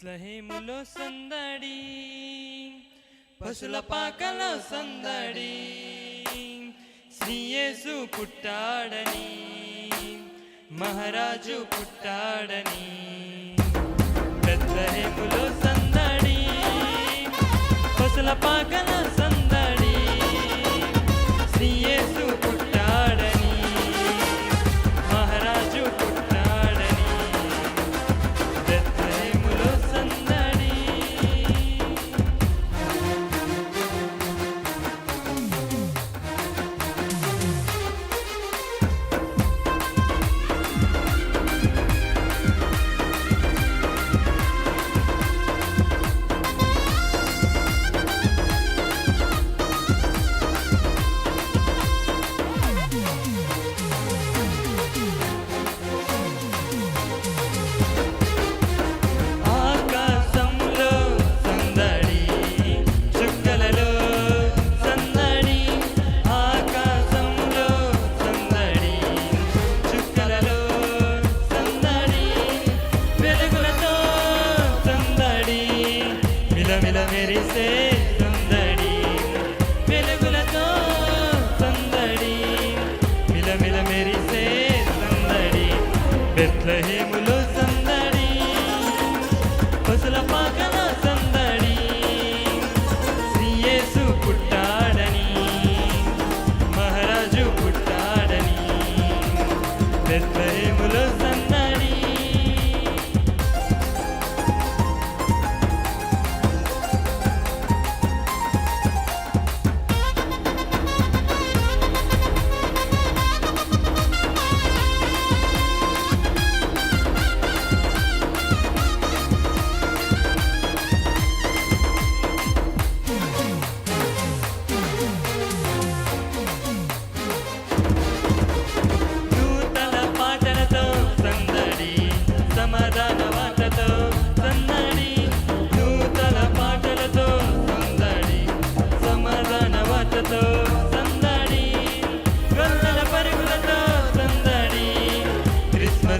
ఇట్లహేములో సందడి పశుల పాకలో సందడి. శ్రీయేసు పుట్టాడని మహారాజు పుట్టాడని బెత్లహేములో సందడి పశుల పాకల మిలమిల మెరిసే సందడి. వెలుగులతో సందడి. మిలమిల మెరిసే సందడి. బెత్లహేములో సందడి. పసుల పాకల సందడి. శ్రీయేసు పుట్టాడని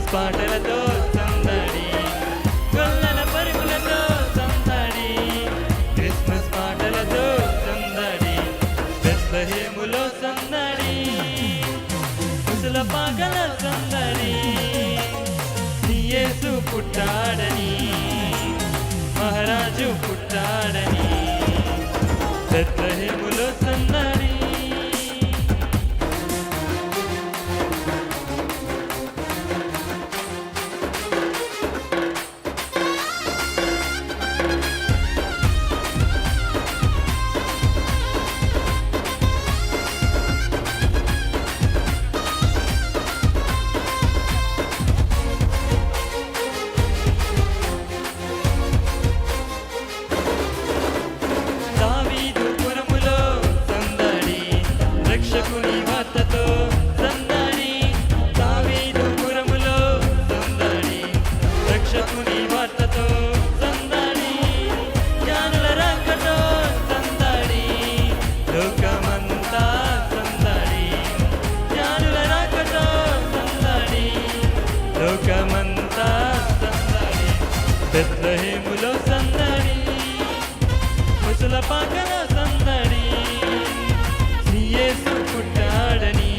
క్రిస్మస్ పాటలతో సందడి. గొల్లల పరుగులతో సందడి. క్రిస్మస్ పాటలతో సందడి. బెత్లహేములో సందడి. ముసల పాకల సందడి. యేసు పుట్టాడని మహారాజు పుట్ట బెత్లహేములో సందడి ముసల పాకన సందడి యేసు పుట్టాడని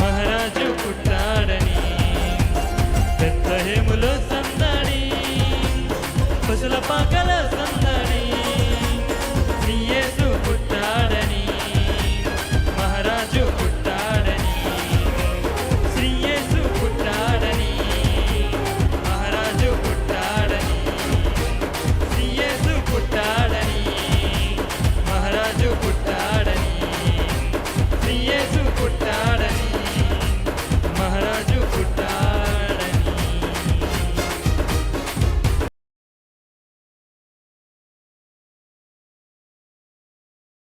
మహారాజు పుట్టాడని బెత్లహేములో సందడి ముసల పాకల సందడి.